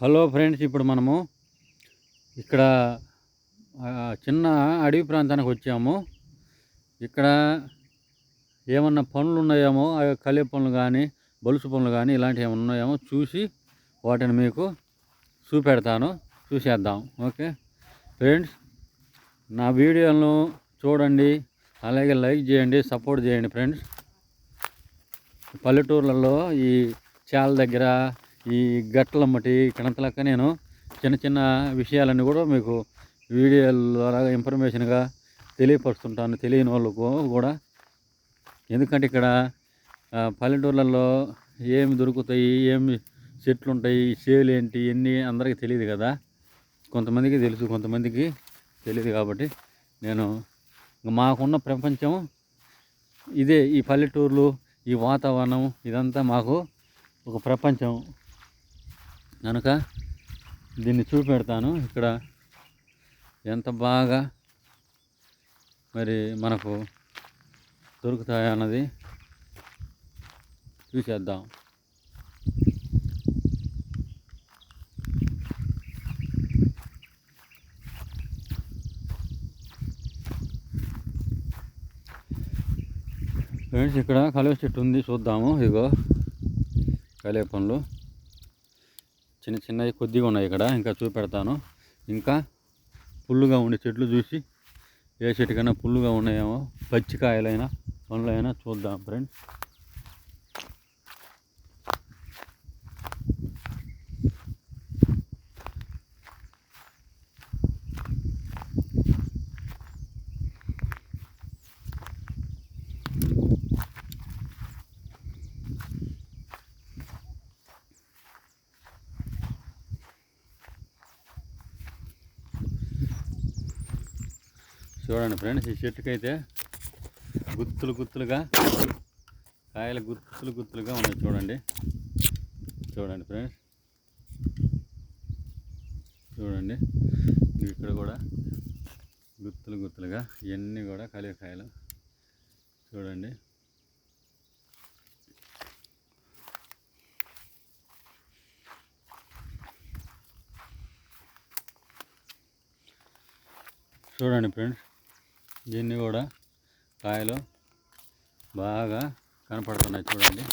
Hello friends ఇప్పుడు మనము ఇక్కడ చిన్న అడవి ప్రాంతానికి వచ్చాము. ఇక్కడ ఏమన్నా పనులు ఉన్నాయేమో అవి కలే పనులు కానీ బొలుసు పనులు కానీ ఇలాంటివి ఏమైనా ఉన్నాయేమో చూసి వాటిని మీకు చూపెడతాను చూసేద్దాం. ఓకే? ఫ్రెండ్స్ నా వీడియోలను చూడండి అలాగే లైక్ చేయండి సపోర్ట్ చేయండి ఫ్రెండ్స్. పల్లెటూర్లలో ఈ చాల దగ్గర ఈ గట్లమ్మటి ఇక్కడంతలక్క నేను చిన్న చిన్న విషయాలన్నీ కూడా మీకు వీడియోల ద్వారా ఇన్ఫర్మేషన్గా తెలియపరుస్తుంటాను తెలియని వాళ్ళకు కూడా. ఎందుకంటే ఇక్కడ పల్లెటూర్లలో ఏమి దొరుకుతాయి ఏమి చెట్లు ఉంటాయి చేలు ఏంటి ఇవన్నీ అందరికీ తెలియదు కదా. కొంతమందికి తెలుసు కొంతమందికి తెలియదు కాబట్టి నేను మాకున్న ప్రపంచం ఇదే ఈ పల్లెటూర్లు ఈ వాతావరణం ఇదంతా మాకు ఒక ప్రపంచం. కనుక దీన్ని చూపెడతాను. ఇక్కడ ఎంత బాగా మరి మనకు దొరుకుతాయన్నది చూసేద్దాం. ఫ్రెండ్స్ ఇక్కడ కలువ చెట్టు ఉంది. చూద్దాము. ఇగో కలువ పనులు చిన్న చిన్నవి కొద్దిగా ఉన్నాయి ఇక్కడ ఇంకా చూపెడతాను. ఇంకా పుల్లుగా ఉండే చెట్లు చూసి ఏ చెట్టుకైనా పుల్లుగా ఉన్నాయేమో పచ్చికాయలైనా పండ్లైనా చూద్దాం ఫ్రెండ్స్ చూడండి ఫ్రెండ్స్ ఈ చెట్టుకైతే గుత్తులు గుత్తులుగా కాయలు గుత్తులు గుత్తులుగా ఉన్నాయి చూడండి. చూడండి ఫ్రెండ్స్. చూడండి. ఇక్కడ కూడా గుత్తులు గుత్తులుగా ఇవన్నీ కూడా కలికాయలు చూడండి. చూడండి ఫ్రెండ్స్. దీన్ని కూడా కాయలు బాగా కనపడుతున్నాయి చూడండి.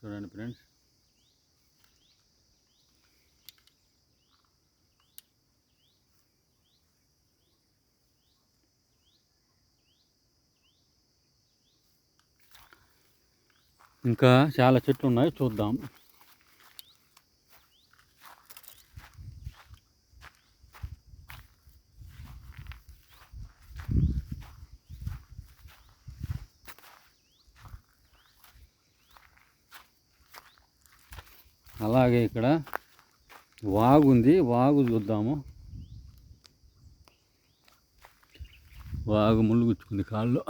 చూడండి ఫ్రెండ్స్. ఇంకా చాలా చెట్లు ఉన్నాయి చూద్దాం. అలాగే ఇక్కడ వాగు ఉంది వాగు చూద్దాము. వాగు ముళ్ళు గుచ్చుకుంది కాళ్ళు.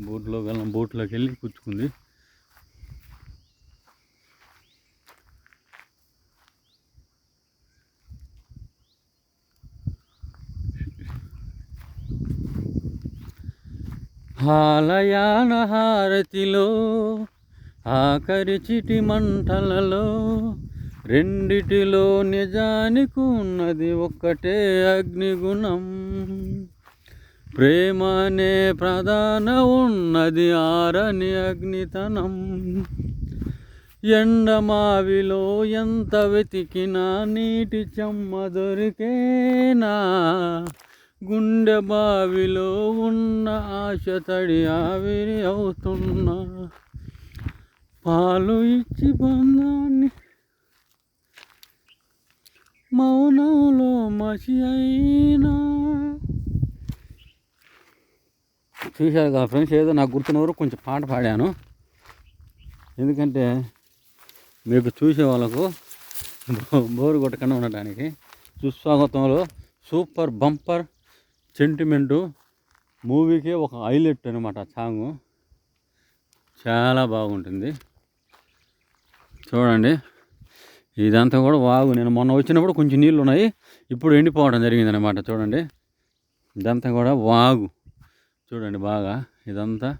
బోట్లో వెళ్ళం. బోట్లోకి వెళ్ళి గుచ్చుకుంది. హాలయాన హారతిలో ఆఖరి చిటి మంటలలో రెండిటిలో నిజానికి ఉన్నది ఒక్కటే అగ్నిగుణం. ప్రేమ అనే ప్రధాన ఉన్నది ఆరని అగ్నితనం. ఎండమావిలో ఎంత వెతికినా నీటి చెమ్మ దొరికేనా? గుండె బావిలో ఉన్న ఆశ తడి ఆవిరి అవుతున్నా. పాలు ఇచ్చి బంధాన్ని మౌనంలో మసి అయినా. చూశారు కదా ఫ్రెండ్స్ ఏదో నాకు గుర్తున్న వరకు కొంచెం పాట పాడాను. ఎందుకంటే మీకు చూసే వాళ్ళకు బోరు కొట్టకుండా ఉండటానికి సుస్వాగతంలో సూపర్ బంపర్ సెంటిమెంటు మూవీకి ఒక హైలైట్ అనమాట సాంగు. చాలా బాగుంటుంది. చూడండి. ఇదంతా కూడా వాగు. నేను మొన్న వచ్చినప్పుడు కొంచెం నీళ్ళు ఉన్నాయి. ఇప్పుడు ఎండిపోవడం జరిగింది అనమాట చూడండి. ఇదంతా కూడా వాగు. చూడండి బాగా. ఇదంతా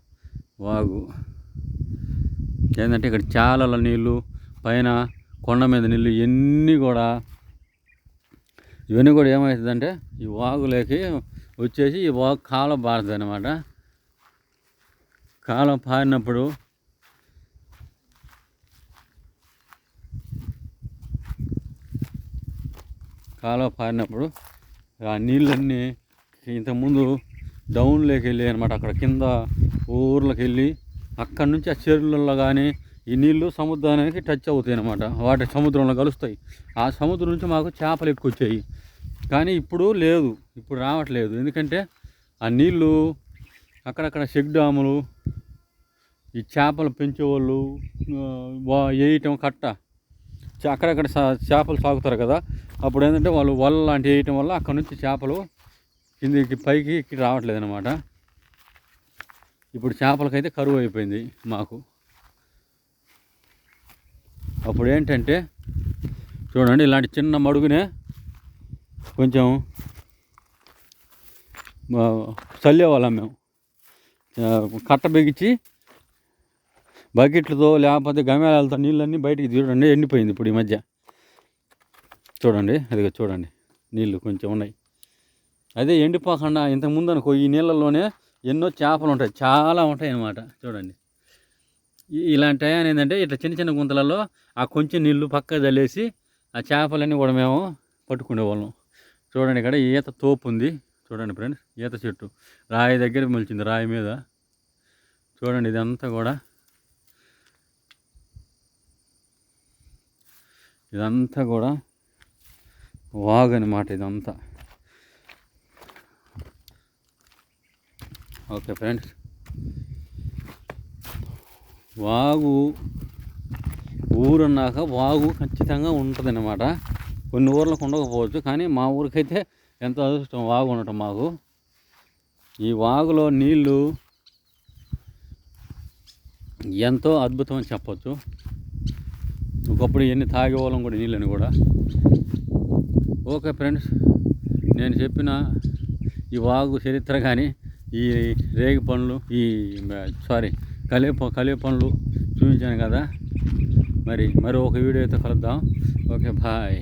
వాగు. ఏంటంటే ఇక్కడ చాలల నీళ్ళు పైన కొండ మీద నీళ్ళు ఇవన్నీ కూడా ఇవన్నీ కూడా ఏమవుతుందంటే ఈ వాగులోకి వచ్చేసి ఈ వాగు కాలం పారుతుంది అనమాట కాలం పారినప్పుడు కాలువ పారినప్పుడు ఆ నీళ్ళన్నీ ఇంతకుముందు డౌన్లోకి వెళ్ళి అనమాట అక్కడ కింద ఊర్లోకి వెళ్ళి అక్కడి నుంచి ఆ చెరువులలో కానీ ఈ నీళ్ళు సముద్రానికి టచ్ అవుతాయి అనమాట వాటి సముద్రంలో కలుస్తాయి. ఆ సముద్రం నుంచి మాకు చేపలు ఎక్కువ వచ్చాయి కానీ ఇప్పుడు లేదు. ఇప్పుడు రావట్లేదు. ఎందుకంటే ఆ నీళ్ళు అక్కడక్కడ చెక్ డ్యాములు ఈ చేపలు పెంచేవాళ్ళు వేయటం కట్ట అక్కడక్కడ చేపలు సాగుతారు కదా. అప్పుడు ఏంటంటే వాళ్ళు వల లాంటివి వేయటం వల్ల అక్కడ నుంచి చేపలు కిందికి పైకి ఎక్కి రావట్లేదు అనమాట ఇప్పుడు చేపలకైతే కరువు అయిపోయింది మాకు. అప్పుడు ఏంటంటే చూడండి ఇలాంటి చిన్న మడుగునే కొంచెం చల్లేవాళ్ళం మేము. కట్ట బిగించి బకెట్లతో లేకపోతే గమేళాలతో నీళ్ళన్నీ బయటికి చూడండి ఎండిపోయింది ఇప్పుడు ఈ మధ్య. చూడండి అదిగో చూడండి నీళ్ళు కొంచెం ఉన్నాయి. అదే ఎండిపోకుండా ఇంతకుముందు అనుకో ఈ నీళ్ళల్లోనే ఎన్నో చేపలు ఉంటాయి చాలా ఉంటాయి అన్నమాట. చూడండి ఇలాంటి టయాన్ని ఏంటంటే ఇట్లా చిన్న చిన్న గుంతలలో ఆ కొంచెం నీళ్ళు పక్క చల్లేసి ఆ చేపలన్నీ కూడా మేము పట్టుకునేవాళ్ళం చూడండి ఇక్కడ ఈత తోపు ఉంది. చూడండి ఫ్రెండ్స్ ఈత చెట్టు రాయి దగ్గర మొలిచింది రాయి మీద. చూడండి ఇదంతా కూడా ఇదంతా కూడా వాగు అనమాట ఇదంతా. Okay friends. వాగు ఊరన్నాక వాగు ఖచ్చితంగా ఉంటుంది అనమాట కొన్ని ఊర్లకు ఉండకపోవచ్చు కానీ మా ఊరికైతే ఎంతో అదృష్టం వాగు ఉండటం మాకు. ఈ వాగులో నీళ్ళు ఎంతో అద్భుతం అని చెప్పచ్చు. ఒకప్పుడు ఎన్ని తాగేవాళ్ళం కూడా నీళ్ళని కూడా. ఓకే ఫ్రెండ్స్ నేను చెప్పిన ఈ వాగు చరిత్ర కానీ ఈ రేగి పనులు ఈ సారీ కలే కలే పనులు చూపించాను కదా. మరి మరి ఒక వీడియోతో కలుద్దాం. Okay bye.